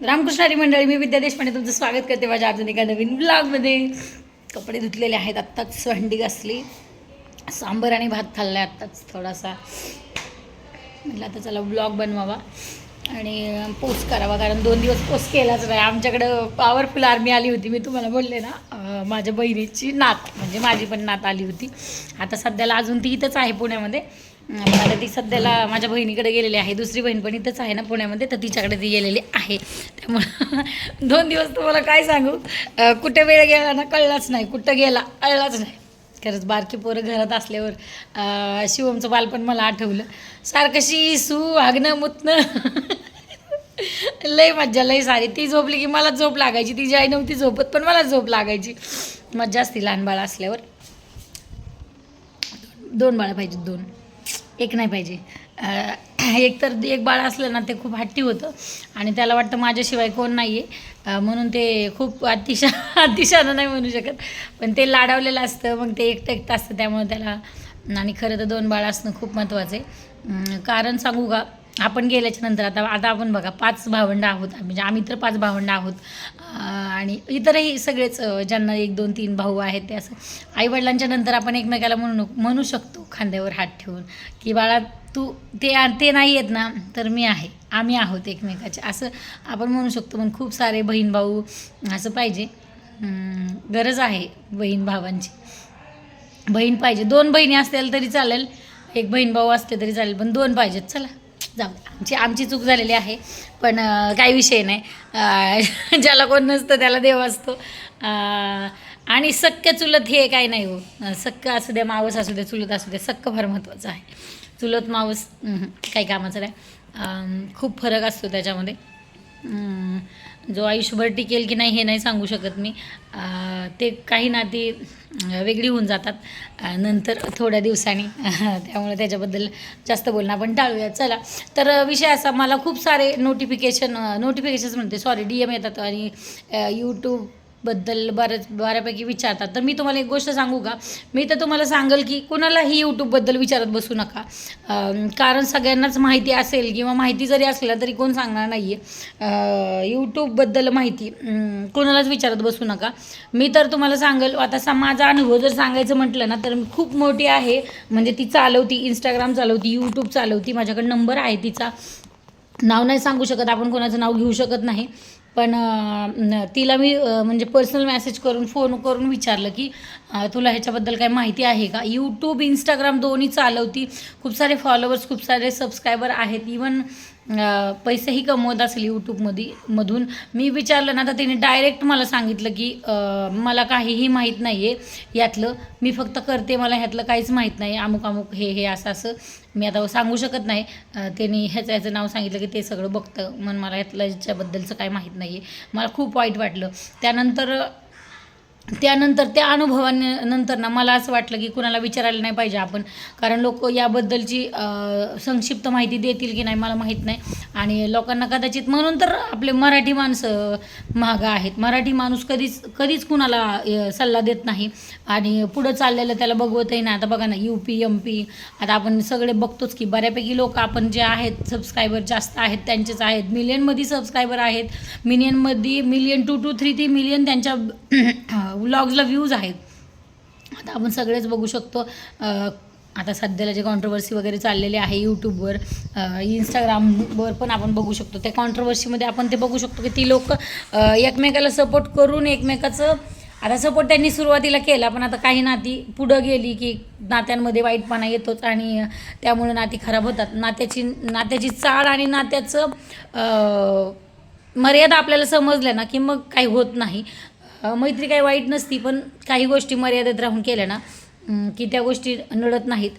रामकृष्णारी मंडळी मी विद्या देशपांडे तुमचं स्वागत करते माझ्या अजून एका नवीन ब्लॉगमध्ये कपडे धुतलेले आहेत आत्ताच भांडी घासली. सांबर आणि भात खाल्ला आहे आत्ताच थोडासा. म्हटलं आता चला ब्लॉग बनवावा आणि पोस्ट करावा कारण दोन दिवस पोस्ट केलाच नाही. आमच्याकडं पॉवरफुल आर्मी आली होती मी तुम्हाला बोलले ना माझ्या बहिणीची नात म्हणजे माझी पण नात आली होती. आता सध्याला अजून ती इथंच आहे पुण्यामध्ये. मला ती सध्याला माझ्या बहिणीकडे गेलेली आहे. दुसरी बहीण पण इथंच आहे ना पुण्यामध्ये तर तिच्याकडे ती गेलेली आहे. त्यामुळं दोन दिवस तुम्हाला काय सांगू? कुठे वेळ गेला ना कळलाच नाही. कुठं गेला कळलाच नाही. खरंच बारकी पोरं घरात असल्यावर शिवमचं बालपण मला आठवलं. सारखशी सू हागणं मुतणं. लय मज्जा लय सारी. ती झोपली की मला झोप लागायची. तिची आई नव्हती झोपत पण मला झोप लागायची. मज्जा असती लहान बाळ असल्यावर. दोन बाळं पाहिजेत दोन. एक नाही पाहिजे. एक तर एक बाळ असलं ना ते खूप हट्टी होतं. आणि त्याला वाटतं माझ्याशिवाय कोण नाही आहे म्हणून ते खूप अतिशा अतिशानं नाही म्हणू शकत. पण ते लाडावलेलं असतं मग ते एकटं एकटं असतं. त्यामुळे त्याला आणि खरं तर दोन बाळ असणं खूप महत्त्वाचं आहे. कारण सांगू का आपण गेल्याच्यानंतर आता आता आपण बघा पाच भावंड आहोत म्हणजे आम्ही तर पाच भावंड आहोत. आणि इतरही सगळेच ज्यांना एक दोन तीन भाऊ आहेत ते असं आईवडिलांच्या नंतर आपण एकमेकाला म्हणू म्हणू शकतो खांद्यावर हात ठेवून. की बाळा तू ते ते नाही आहेत ना तर मी आहे. आम्ही आहोत एकमेकाचे. असं आपण म्हणू शकतो. पण खूप सारे बहीण भाऊ असं पाहिजे. गरज आहे बहीण भावांची. बहीण पाहिजे. दोन बहिणी असतील तरी चालेल. एक बहीण भाऊ असते तरी चालेल. पण दोन पाहिजेत. चला. जाऊ आमची आमची चूक झालेली आहे. पण काही विषय नाही. ज्याला कोण नसतं त्याला देव असतो. आणि सक्क चुलत हे काय नाही हो. सक्क असू द्या मावस असू द्या चुलत असू द्या सक्क फार महत्त्वाचं आहे. चुलत मावस काही कामाचं नाही. खूप फरक असतो त्याच्यामध्ये. जो आयुष्यभर टिकेल की नाही हे नाही सांगू शकत मी. ते काही नाती वेगळी होऊन जातात. नंतर थोड्या दिवसांनी. त्यामुळे त्याच्याबद्दल जास्त बोलणं आपण टाळूया. चला. तर विषय असा मला खूप सारे नोटिफिकेशन नोटिफिकेशन्स म्हणते. सॉरी डी एम येतात आणि यूट्यूब बद्दल बऱ्याच बऱ्यापैकी विचारतात. तर मी तुम्हाला एक गोष्ट सांगू का? मी तर तुम्हाला सांगेल की कुणालाही यूट्यूबबद्दल विचारत बसू नका. कारण सगळ्यांनाच माहिती असेल किंवा माहिती जरी असलं तरी कोण सांगणार नाही आहे यूट्यूबबद्दल माहिती कोणालाच विचारत बसू नका. मी तर तुम्हाला सांगेल आता सा माझा अनुभव जर सांगायचं म्हटलं ना तर मी खूप मोठी आहे. म्हणजे ती चालवती इंस्टाग्राम चालवती यूट्यूब चालवती माझ्याकडे नंबर आहे तिचा. नाव नाही सांगू शकत आपण कोणाचं नाव घेऊ शकत नाही. पण तिला मी म्हणजे पर्सनल मेसेज करून फोन करून विचारलं की तुला ह्याच्याबद्दल काही माहिती आहे का? यूट्यूब इंस्टाग्राम दोन्ही चालवती. खूप सारे फॉलोअर्स खूप सारे सबस्क्रायबर आहेत. इवन पैसेही कमवत असेल यूट्यूबमध्ये मधून. मी विचारलं ना तर तिने डायरेक्ट मला सांगितलं की मला काहीही माहीत नाही आहे यातलं मी फक्त करते मला ह्यातलं काहीच माहीत नाही अमुक अमुक हे हे असं असं. मी आता सांगू शकत नाही. त्यांनी ह्याचं ह्याचं नाव सांगितलं की ते सगळं बघतं. म्हणून मला ह्यातलं ह्याच्याबद्दलचं काय माहीत नाही आहे मला खूप वाईट वाटलं. त्यानंतर त्यानंतर त्या अनुभवानंतर ना मला असं वाटलं की कुणाला विचारायला नाही पाहिजे आपण. कारण लोक याबद्दलची संक्षिप्त माहिती देतील की नाही मला माहीत नाही. आणि लोकांना कदाचित म्हणून तर आपले मराठी माणसं महागा आहेत. मराठी माणूस कधीच कधीच कुणाला सल्ला देत नाही. आणि पुढं चाललेलं त्याला बघवतही नाही. आता बघा ना यू पी एम पी आता आपण सगळे बघतोच की बऱ्यापैकी लोक आपण जे आहेत सबस्क्रायबर जास्त आहेत त्यांचेच आहेत. मिलियनमध्ये सबस्क्रायबर आहेत. मिलियनमध्ये million two two three three million त्यांच्या व्लॉग्सला व्ह्यूज आहेत. आता आपण सगळेच बघू शकतो आता सध्याला जे कॉन्ट्रोवर्सी वगैरे चाललेले आहे यूट्यूबवर इंस्टाग्रामवर पण आपण बघू शकतो. त्या कॉन्ट्रोवर्सीमध्ये आपण ते बघू शकतो की ती लोक एकमेकाला सपोर्ट करून एकमेकाचं आता सपोर्ट त्यांनी सुरुवातीला केला पण आता काही नाती पुढं गेली की नात्यांमध्ये वाईटपणा येतोच आणि त्यामुळे नाती खराब होतात. नात्याची नात्याची चाळ आणि नात्याचं मर्यादा आपल्याला समजल्या ना की मग काही होत नाही. मैत्री काही वाईट नसती पण काही गोष्टी मर्यादेत राहून केल्या ना की त्या गोष्टी नडत नाहीत.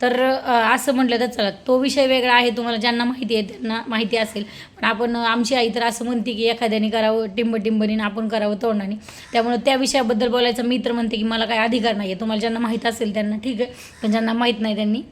तर असं म्हटलं तर चला तो विषय वेगळा आहे तुम्हाला ज्यांना माहिती आहे त्यांना माहिती असेल. पण आपण आमची आई तर असं म्हणते की एखाद्याने करावं टिंबटिंबनीनं आपण करावं तोंडाने. त्यामुळे त्या विषयाबद्दल बोलायचं मी तर म्हणते की मला काय अधिकार नाही आहे तुम्हाला ज्यांना माहीत असेल त्यांना ठीक आहे पण ज्यांना माहीत नाही त्यांनी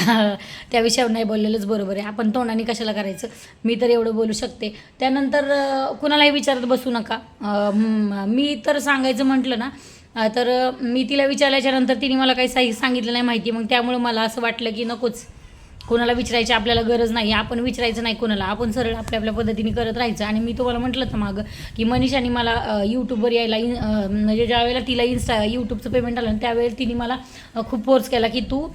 त्या विषयावर नाही बोललेलंच बरोबर आहे. आपण तोंडाने कशाला करायचं? मी तर एवढं बोलू शकते. त्यानंतर कुणालाही विचारत बसू नका. मी तर सांगायचं म्हटलं ना तर मी तिला विचारल्याच्या नंतर तिने मला काही साही सांगितलं नाही माहिती. मग त्यामुळे मला असं वाटलं की नकोच. कोणाला विचारायची आपल्याला गरज नाही. आपण विचारायचं नाही कोणाला. आपण सरळ आपल्या आपल्या पद्धतीने करत राहायचं. आणि मी तुम्हाला म्हटलं तर मागं की मनीषाने मला यूट्यूबवर यायला इन म्हणजे ज्या वेळेला तिला इन्स्टा यूट्यूबचं पेमेंट आलं त्यावेळेला तिने मला खूप फोर्स केला की तू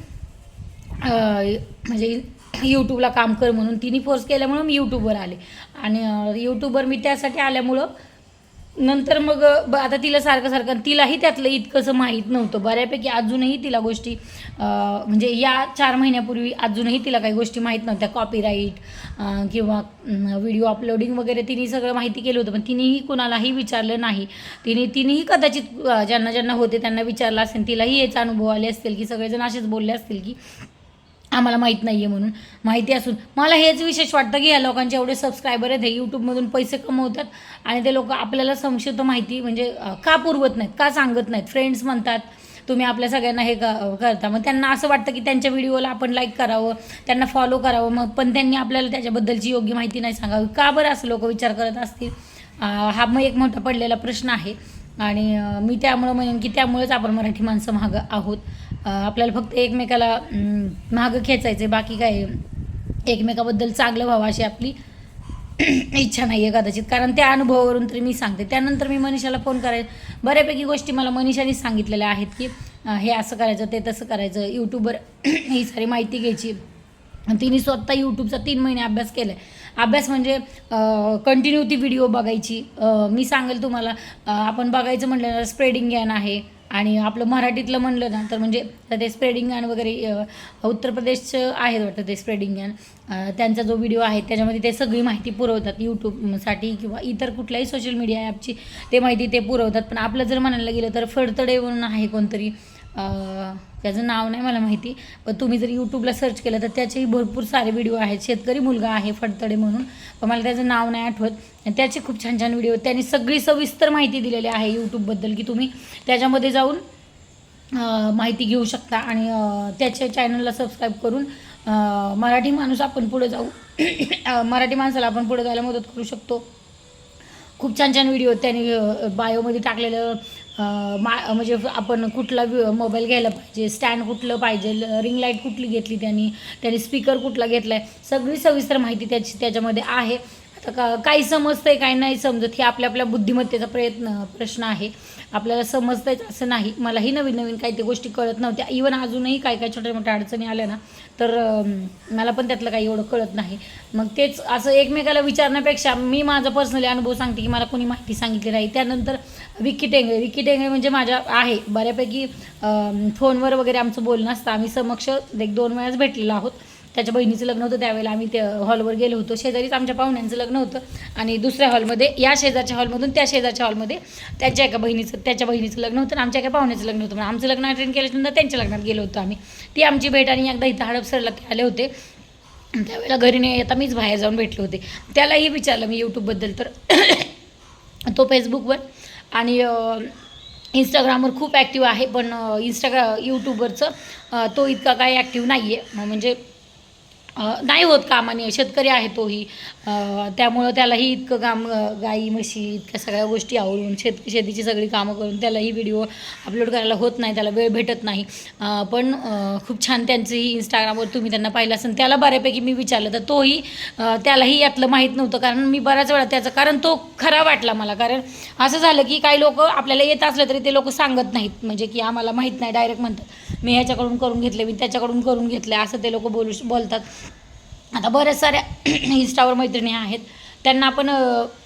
म्हणजे यूट्यूबला काम कर म्हणून. तिने फोर्स केल्यामुळं मी यूट्यूबवर आले. आणि यूट्यूबवर मी त्यासाठी आल्यामुळं नंतर मग ब आता तिला सारखं सारखं तिलाही त्यातलं इतकंसं माहीत नव्हतं. बऱ्यापैकी अजूनही तिला गोष्टी म्हणजे या चार महिन्यापूर्वी अजूनही तिला काही गोष्टी माहीत नव्हत्या. कॉपीराईट किंवा व्हिडिओ अपलोडिंग वगैरे तिने सगळं माहिती केलं होतं पण तिनेही कुणालाही विचारलं नाही. तिने तिनेही कदाचित ज्यांना ज्यांना होते त्यांना विचारलं असेल तिलाही याचा अनुभव आले असतील की सगळेजण असेच बोलले असतील की आम्हाला माहीत नाही आहे म्हणून. माहिती असून मला हेच विशेष वाटतं की या लोकांचे एवढे सबस्क्रायबर आहेत हे यूट्यूबमधून पैसे कमवतात आणि ते लोक आपल्याला संक्षिप्त माहिती म्हणजे का पुरवत नाहीत का सांगत नाहीत? फ्रेंड्स म्हणतात तुम्ही आपल्या सगळ्यांना हे क करता. मग त्यांना असं वाटतं की त्यांच्या व्हिडिओला आपण लाईक करावं त्यांना फॉलो करावं मग पण त्यांनी आपल्याला त्याच्याबद्दलची योग्य माहिती नाही सांगावी. का बरं असं लोक विचार करत असतील? हा मग एक मोठा पडलेला प्रश्न आहे. आणि मी त्यामुळं म्हणेन की त्यामुळेच आपण मराठी माणसं महाग आहोत. आपल्याला फक्त एकमेकाला मागं खेचायचं बाकी काय एकमेकाबद्दल चांगलं व्हावं अशी आपली इच्छा नाही आहे कदाचित. कारण त्या अनुभवावरून तरी मी सांगते. त्यानंतर मी मनीषाला फोन करायचं बऱ्यापैकी गोष्टी मला मनीषानेच सांगितलेल्या आहेत की हे असं करायचं ते तसं करायचं. यूट्यूबवर ही सारी माहिती घ्यायची. तिने स्वतः यूट्यूबचा तीन महिने अभ्यास केला आहे अभ्यास म्हणजे कंटिन्यू ती व्हिडिओ बघायची. मी सांगेल तुम्हाला आपण बघायचं म्हटलं स्प्रेडिंग गॅन आहे. आणि आपलं मराठीतलं म्हणलं ना तर म्हणजे ते स्प्रेडिंग गॅन वगैरे उत्तर प्रदेशचं आहे वाटतं ते स्प्रेडिंग गॅन त्यांचा जो व्हिडिओ आहे त्याच्यामध्ये ते सगळी माहिती पुरवतात यूट्यूबसाठी किंवा इतर कुठल्याही सोशल मीडिया ॲपची ते माहिती ते पुरवतात. पण आपलं जर म्हणायला गेलं तर फडतडे म्हणून आहे कोणतरी त्याचं नाव नाही मला माहिती पण तुम्ही जर यूट्यूबला सर्च केलं तर त्याचेही भरपूर सारे व्हिडिओ आहेत. शेतकरी मुलगा आहे फडतडे म्हणून पण मला त्याचं नाव नाही आठवत. त्याचे खूप छान छान व्हिडिओ त्यांनी सगळी सविस्तर माहिती दिलेली आहे यूट्यूबबद्दल की तुम्ही त्याच्यामध्ये जाऊन माहिती घेऊ शकता. आणि त्याच्या चॅनलला सबस्क्राईब करून मराठी माणूस आपण पुढे जाऊ मराठी माणसाला आपण पुढे जायला मदत करू शकतो. खूप छान छान व्हिडिओ त्यांनी बायोमध्ये टाकलेलं मा म्हणजे आपण कुठला मोबाईल घ्यायला पाहिजे स्टँड कुठलं पाहिजे रिंग लाइट कुठली घेतली त्यांनी त्यांनी स्पीकर कुठला घेतला आहे सगळी सविस्तर माहिती त्याची त्याच्यामध्ये आहे. तर का काही समजतंय काही नाही समजत हे आपल्या आपल्या बुद्धिमत्तेचा प्रयत्न प्रश्न आहे. आपल्याला समजतंयच असं नाही. मलाही नवीन नवीन काही ते गोष्टी कळत नव्हत्या. इवन अजूनही काय काय छोट्या मोठ्या अडचणी आल्या ना तर मला पण त्यातलं काही एवढं कळत नाही. मग तेच असं एकमेकाला विचारण्यापेक्षा मी माझा पर्सनली अनुभव सांगते की मला कोणी माहिती सांगितली नाही. त्यानंतर विक्की टेंगळे. विक्की टेंगळे म्हणजे माझ्या आहे. बऱ्यापैकी फोनवर वगैरे आमचं बोलणं असतं. आम्ही समक्ष एक दोन वेळाच भेटलेलो आहोत. त्याच्या बहिणीचं लग्न होतं त्यावेळेला आम्ही त्या हॉलवर गेलो होतो. शेजारीच आमच्या पाहुण्यांचं लग्न होतं आणि दुसऱ्या हॉलमध्ये या शेजारच्या हॉलमधून त्या शेजारच्या हॉलमध्ये त्याच्या एका बहिणीचं त्याच्या बहिणीचं लग्न होतं आणि आमच्या एका पाहुण्याचं लग्न होतं. म्हणजे आमचं लग्न अटेंड केल्यानंतर त्यांच्या लग्नात गेलो होतो आम्ही. ती आमची भेट आणि एकदा इथं हडपसरला ते आले होते. त्यावेळेला घरी नाही येता मीच बाहेर जाऊन भेटले होते. त्यालाही विचारलं मी यूट्यूबबद्दल तर. तो फेसबुकवर आणि इंस्टाग्रामवर खूप ॲक्टिव्ह आहे पण इंस्टाग्रा यूट्यूबवरचं तो इतका काही ॲक्टिव्ह नाही आहे म्हणजे नाही होत कामाने शेतकरी आहे तोही. त्यामुळं त्यालाही इतकं काम गाई म्हशी इतक्या सगळ्या गोष्टी आवडून शेत शेतीची सगळी कामं करून त्यालाही व्हिडिओ अपलोड करायला होत नाही त्याला वेळ भेटत नाही. पण खूप छान त्यांचंही इंस्टाग्रामवर तुम्ही त्यांना पाहिलं असेल त्याला बऱ्यापैकी मी विचारलं तर तोही त्यालाही यातलं माहीत नव्हतं. कारण मी बऱ्याच वेळा त्याचं कारण तो खरा वाटला मला. कारण असं झालं की काही लोक आपल्याला येत असलं तरी ते लोक सांगत नाहीत. म्हणजे की आम्हाला माहीत नाही डायरेक्ट म्हणतात. मी ह्याच्याकडून करून घेतले मी त्याच्याकडून करून घेतले असं ते लोक बोलू बोलतात. आता बऱ्याच साऱ्या इन्स्टावर मैत्रिणी आहेत. त्यांना आपण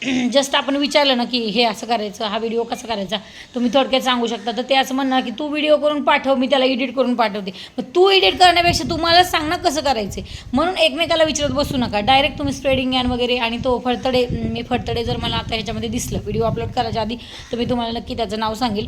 जस्ट आपण विचारलं ना की हे असं करायचं हा व्हिडिओ कसा करायचा तुम्ही थोडक्यात सांगू शकता. तर ते असं म्हणणार की तू व्हिडिओ करून पाठव मी त्याला एडिट करून पाठवते. मग तू एडिट करण्यापेक्षा तुम्हाला सांग ना कसं करायचं म्हणून एकमेकाला विचारत बसू नका. डायरेक्ट तुम्ही स्प्रेडिंग गॅन वगैरे आणि तो फडतडे मी फडतडे जर मला आता ह्याच्यामध्ये दिसलं व्हिडिओ अपलोड करायच्या आधी तर मी तुम्हाला नक्की त्याचं नाव सांगेल.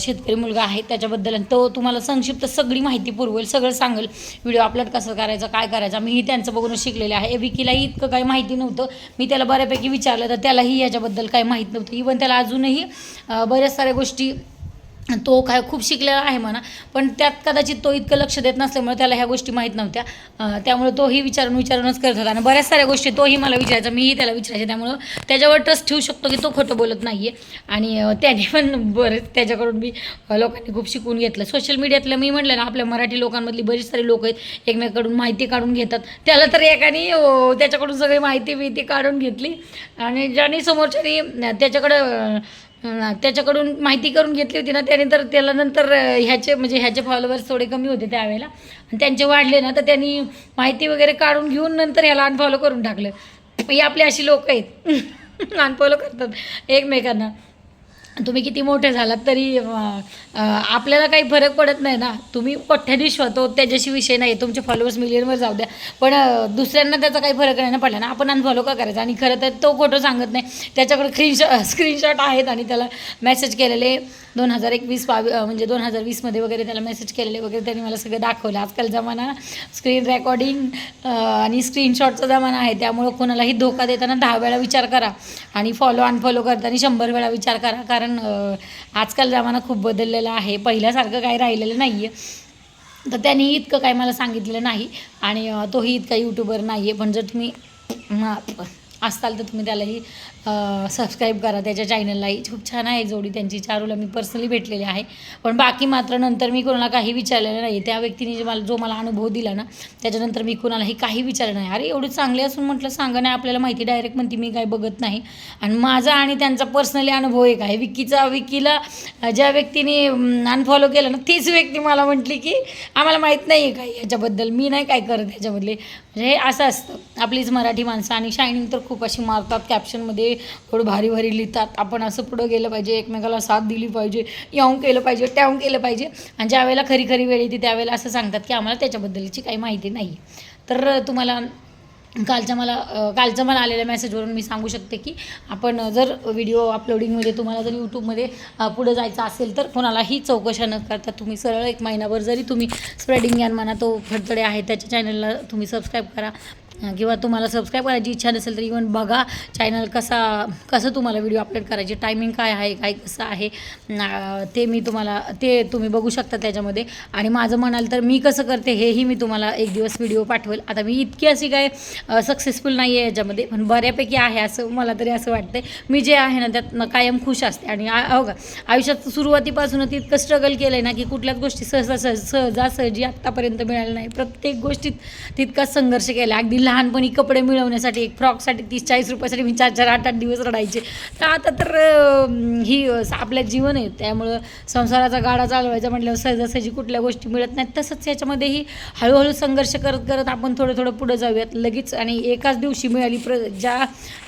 शेतकरी मुलगा आहे त्याच्याबद्दल आणि तो तुम्हाला संक्षिप्त सगळी माहिती पुरवेल सगळं सांगेल. व्हिडिओ अपलोड कसं करायचा काय करायचा मीही त्यांचं बघून शिकलेले आहे. विकीलाही इतकं काही माहिती नव्हतं मी त्याला बऱ्यापैकी विचारलं तर त्यालाही याच्याबद्दल काही माहीत नव्हतं. इवन त्याला अजूनही बऱ्याच साऱ्या गोष्टी तो काय खूप शिकलेला आहे म्हणा पण त्यात कदाचित तो इतकं लक्ष देत नसल्यामुळे त्याला ह्या गोष्टी माहीत नव्हत्या. त्यामुळे तोही विचारून विचारूनच करत होता. आणि बऱ्याच साऱ्या गोष्टी तोही मला विचारायचा मीही त्याला विचारायचे. त्यामुळं त्याच्यावर ट्रस्ट ठेवू शकतो की तो खोटं बोलत नाही आहे आणि त्याने पण बरेच त्याच्याकडून मी लोकांनी खूप शिकून घेतलं. सोशल मीडियातलं मी म्हटलं ना आपल्या मराठी लोकांमधली बरीच सारी लोक आहेत एकमेकाकडून माहिती काढून घेतात. त्याला तर एकाने त्याच्याकडून सगळी माहिती बिहिती काढून घेतली. आणि ज्याने समोरच्याने त्याच्याकडं त्याच्याकडून माहिती करून घेतली होती ना त्याने तर त्याला नंतर ह्याचे म्हणजे ह्याचे फॉलोअर्स थोडे कमी होते त्यावेळेला. आणि त्यांचे वाढले ना तर त्यांनी माहिती वगैरे काढून घेऊन नंतर ह्याला अनफॉलो करून टाकलं. ही आपली अशी लोक आहेत. अनफॉलो करतात एकमेकांना. तुम्ही किती मोठे झालात तरी आपल्याला काही फरक पडत नाही ना. तुम्ही कोठ्याधीश होतो त्याच्याशी विषय नाही. तुमचे फॉलोअर्स मिलियनवर जाऊ द्या. पण दुसऱ्यांना त्याचा काही फरक नाही ना पडला ना. आपण अनफॉलो का करायचा? आणि खरं तर तो खोटं सांगत नाही. त्याच्याकडे स्क्रीनशॉ स्क्रीनशॉट आहेत आणि त्याला मेसेज केलेले. दोन हजार एकवीस बावी म्हणजे दोन हजार वीसमध्ये वगैरे त्याला मेसेज केलेले वगैरे त्यांनी मला सगळं दाखवलं. आजकाल जमाना स्क्रीन रेकॉर्डिंग आणि स्क्रीनशॉटचा जमाना आहे. त्यामुळं कोणालाही धोका देताना दहा वेळा विचार करा आणि फॉलो अनफॉलो करताना शंभर वेळा विचार करा. कारण आजकाल जमाना खूप बदललेला आहे. पहिल्यासारखं काही राहिलेलं नाही आहे तर त्यांनी इतकं काही मला सांगितलेलं नाही. आणि तोही इतका यूट्यूबर नाही आहे पण जर तुम्ही असाल असताल तर तुम्ही त्यालाही सबस्क्राईब करा. त्याच्या चॅनललाही खूप छान आहे जोडी. त्यांची चारूला मी पर्सनली भेटलेली आहे. पण बाकी मात्र नंतर मी कोणाला काही विचारलेलं नाही त्या व्यक्तीने जे मला जो मला अनुभव दिला ना त्याच्यानंतर मी कोणालाही काही विचारलं नाही. अरे एवढे चांगले असून म्हटलं सांगा नाही आपल्याला माहिती डायरेक्ट म्हणते मी काही बघत नाही. आणि माझा आणि त्यांचा पर्सनली अनुभव एक आहे. विकीचा विकीला ज्या व्यक्तीने अनफॉलो केलं ना तीच व्यक्ती मला म्हटली की आम्हाला माहीत नाही आहे काही याच्याबद्दल. मी नाही काय करत याच्यामधले. म्हणजे हे असं असतं. आपलीच मराठी माणसं आणि शायनिंग तर खूप अशी मारतात कॅप्शनमध्ये थोडं भारी भारी लिहितात. आपण असं पुढं गेलं पाहिजे एकमेकाला साथ दिली पाहिजे याहून केलं पाहिजे त्याहून केलं पाहिजे. आणि ज्यावेळेला खरी खरी वेळ येते त्यावेळेला असं सांगतात की आम्हाला त्याच्याबद्दलची काही माहिती नाही तर तुम्हाला कालच्या मला कालच्या मला आलेल्या मेसेजवरून मी सांगू शकते की आपण जर व्हिडिओ अपलोडिंगमध्ये तुम्हाला जर यूट्यूबमध्ये पुढं जायचं असेल तर कोणालाही चौकशा न करता तुम्ही सरळ एक महिनाभर जरी तुम्ही स्प्रेडिंग यान म्हणा तो फडतडे आहे त्याच्या चॅनलला तुम्ही सबस्क्राईब करा. किंवा तुम्हाला सबस्क्राईब करायची इच्छा नसेल तर इवन बघा चॅनल कसा कसं तुम्हाला व्हिडिओ अपलोड करायचे टायमिंग काय आहे काय कसं आहे ते मी तुम्हाला ते तुम्ही बघू शकता त्याच्यामध्ये. आणि माझं म्हणाल तर मी कसं करते हेही मी तुम्हाला एक दिवस व्हिडिओ पाठवेल. आता मी इतकी अशी काय सक्सेसफुल नाही आहे याच्यामध्ये पण बऱ्यापैकी आहे असं मला तरी असं वाटतंय. मी जे आहे ना त्यात कायम खुश असते. आणि हो का आयुष्यात सुरुवातीपासूनच इतकं स्ट्रगल केलं आहे ना की कुठल्याच गोष्टी सहसा सहज सहजासहजी आत्तापर्यंत मिळाल्या नाही. प्रत्येक गोष्टीत तितकाच संघर्ष केला अगदी लहानपणी कपडे मिळवण्यासाठी एक फ्रॉकसाठी तीस चाळीस रुपयासाठी मी चार चार आठ आठ दिवस रडायचे. तर आता तर ही आपलं आपल्या जीवन आहे. त्यामुळं संसाराचा गाडा चालवायचा म्हटल्यावर सहजासहजी कुठल्या गोष्टी मिळत नाहीत. तसंच याच्यामध्येही हळूहळू संघर्ष करत करत आपण थोडं थोडं पुढं जाऊयात. लगेच आणि एकाच दिवशी मिळाली प्र ज्या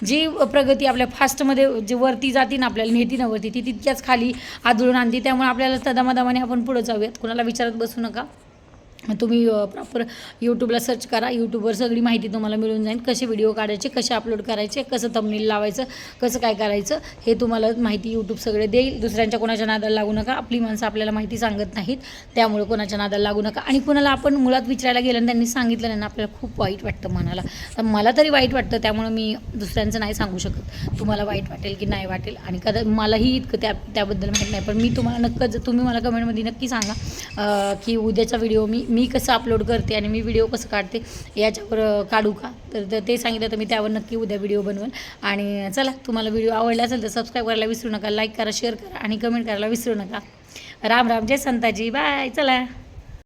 जी प्रगती आपल्या फास्टमध्ये जे वरती जाती ना आपल्याला नेती ना वरती ती तितक्याच खाली आदळून आणते. त्यामुळे आपल्याला सदामदामाने आपण पुढं जाऊयात. कुणाला विचारत बसू नका. तुम्ही प्रॉपर यूट्यूबला सर्च करा. यूट्यूबवर सगळी माहिती तुम्हाला मिळून जाईल. कसे व्हिडिओ काढायचे कसे अपलोड करायचे कसं तमनील लावायचं कसं काय करायचं हे तुम्हाला माहिती यूट्यूब सगळे देईल. दुसऱ्यांच्या कोणाच्या नादाला लागू नका. आपली माणसं आपल्याला माहिती सांगत नाहीत. त्यामुळे कोणाच्या नादाला लागू नका. आणि कुणाला आपण मुळात विचारायला गेलं आणि त्यांनी सांगितलं नाही ना आपल्याला खूप वाईट वाटतं मनाला. तर मला तरी वाईट वाटतं त्यामुळं मी दुसऱ्यांचं नाही सांगू शकत. तुम्हाला वाईट वाटेल की नाही वाटेल आणि कदा मलाही इतकं त्या त्याबद्दल माहीत नाही. पण मी तुम्हाला नक्कच तुम्ही मला कमेंटमध्ये नक्की सांगा की उद्याचा व्हिडिओ मी मी कसं अपलोड करते आणि मी व्हिडिओ कसं काढते याच्यावर काढू का? तर तर ते सांगितलं तर मी त्यावर नक्की उद्या व्हिडिओ बनवेल. आणि चला तुम्हाला व्हिडिओ आवडला असेल तर सबस्क्राईब करायला विसरू नका लाईक करा शेअर करा आणि कमेंट करायला विसरू नका. राम राम जय संताजी. बाय चला.